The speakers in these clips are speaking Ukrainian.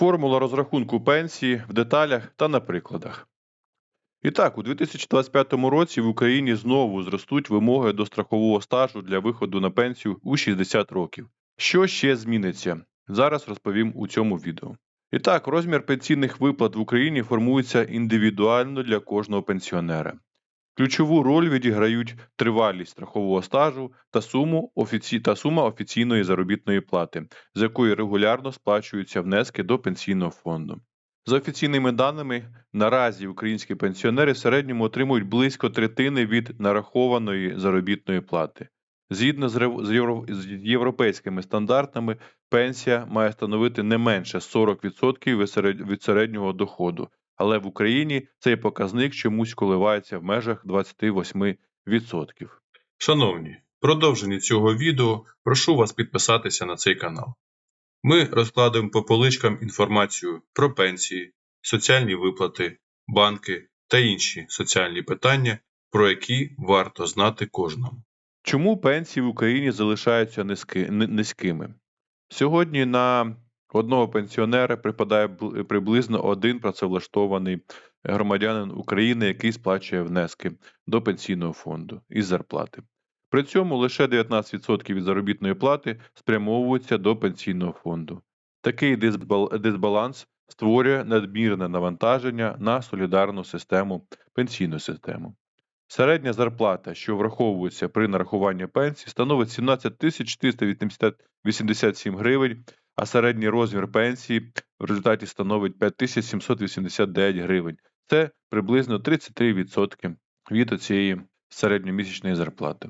Формула розрахунку пенсії в деталях та на прикладах. І так, у 2025 році в Україні знову зростуть вимоги до страхового стажу для виходу на пенсію у 60 років. Що ще зміниться? Зараз розповім у цьому відео. І так, розмір пенсійних виплат в Україні формується індивідуально для кожного пенсіонера. Ключову роль відіграють тривалість страхового стажу та, суму офіці... та сума офіційної заробітної плати, з якої регулярно сплачуються внески до пенсійного фонду. За офіційними даними, наразі українські пенсіонери в середньому отримують близько третини від нарахованої заробітної плати. Згідно з європейськими стандартами, пенсія має становити не менше 40% від серед- від середнього доходу, але в Україні цей показник чомусь коливається в межах 28%. Шановні, в продовженні цього відео прошу вас підписатися на цей канал. Ми розкладуємо по поличкам інформацію про пенсії, соціальні виплати, банки та інші соціальні питання, про які варто знати кожному. Чому пенсії в Україні залишаються низьки, ни- низькими? Сьогодні на одного пенсіонера припадає бл- приблизно один працевлаштований громадянин України, який сплачує внески до пенсійного фонду із зарплати. При цьому лише 19% від заробітної плати спрямовуються до пенсійного фонду. Такий дисбаланс створює надмірне навантаження на солідарну систему, пенсійну систему. Середня зарплата, що враховується при нарахуванні пенсії, становить 17 487 гривень, а середній розмір пенсії в результаті становить 5789 гривень. Це приблизно 33% від цієї середньомісячної зарплати.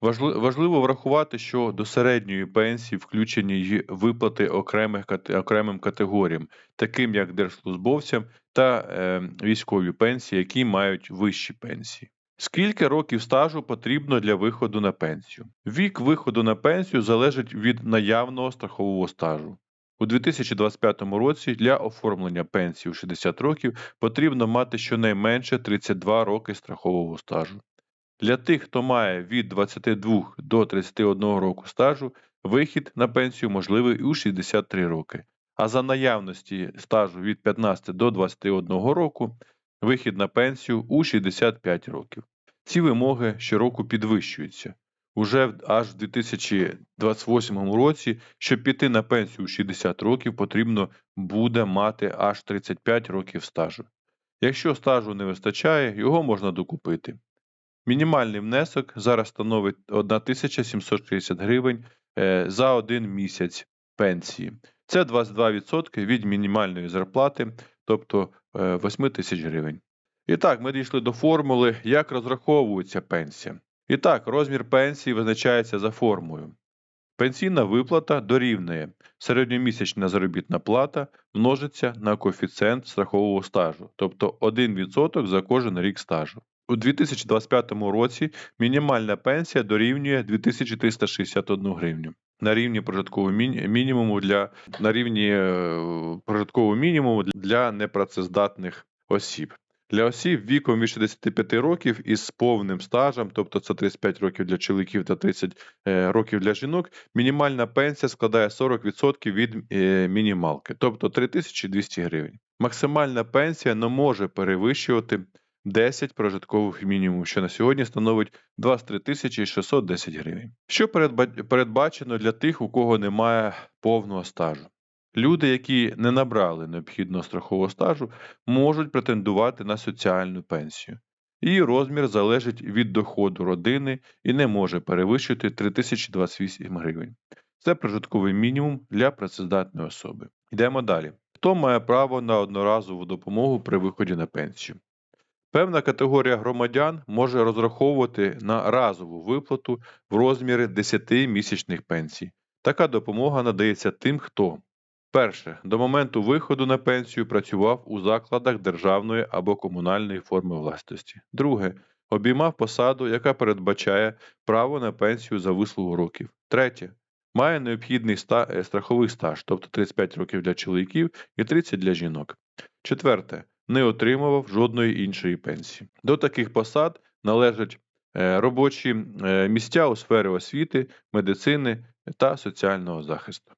Важливо врахувати, що до середньої пенсії включені й виплати окремих окремим категоріям, таким як держслужбовцям та е, військові пенсії, які мають вищі пенсії. Скільки років стажу потрібно для виходу на пенсію? Вік виходу на пенсію залежить від наявного страхового стажу. У 2025 році для оформлення пенсії у 60 років потрібно мати щонайменше 32 роки страхового стажу. Для тих, хто має від 22 до 31 року стажу, вихід на пенсію можливий у 63 роки. А за наявності стажу від 15 до 21 року вихід на пенсію у 65 років. Ці вимоги щороку підвищуються. Уже аж в 2028 році, щоб піти на пенсію у 60 років, потрібно буде мати аж 35 років стажу. Якщо стажу не вистачає, його можна докупити. Мінімальний внесок зараз становить 1760 гривень е, за один місяць пенсії. Це 22% від мінімальної зарплати, тобто е, 8 тисяч гривень. І так, ми дійшли до формули, як розраховується пенсія. І так, розмір пенсії визначається за формулою. Пенсійна виплата дорівнює середньомісячна заробітна плата множиться на коефіцієнт страхового стажу, тобто 1% за кожен рік стажу. У 2025 році мінімальна пенсія дорівнює 2361 гривню. На рівні прожиткового міні- мінімуму для на рівні е, прожиткового мінімуму для непрацездатних осіб. Для осіб віком від 65 років із повним стажем, тобто це 35 років для чоловіків та 30 е, років для жінок, мінімальна пенсія складає 40% від е, мінімалки, тобто 3200 гривень. Максимальна пенсія не може перевищувати 10 прожиткових мінімумів, що на сьогодні становить 23 тисячі 610 гривень. Що передбачено для тих, у кого немає повного стажу? Люди, які не набрали необхідного страхового стажу, можуть претендувати на соціальну пенсію. Її розмір залежить від доходу родини і не може перевищити 3028 гривень. Це прожитковий мінімум для працездатної особи. Йдемо далі. Хто має право на одноразову допомогу при виході на пенсію? Певна категорія громадян може розраховувати на разову виплату в розмірі 10 місячних пенсій. Така допомога надається тим, хто перше до моменту виходу на пенсію працював у закладах державної або комунальної форми власності. Друге обіймав посаду, яка передбачає право на пенсію за вислугу років. Третє має необхідний е, страховий стаж, тобто 35 років для чоловіків і 30 для жінок. Четверте не отримував жодної іншої пенсії. До таких посад належать е, робочі е, місця у сфері освіти, медицини та соціального захисту.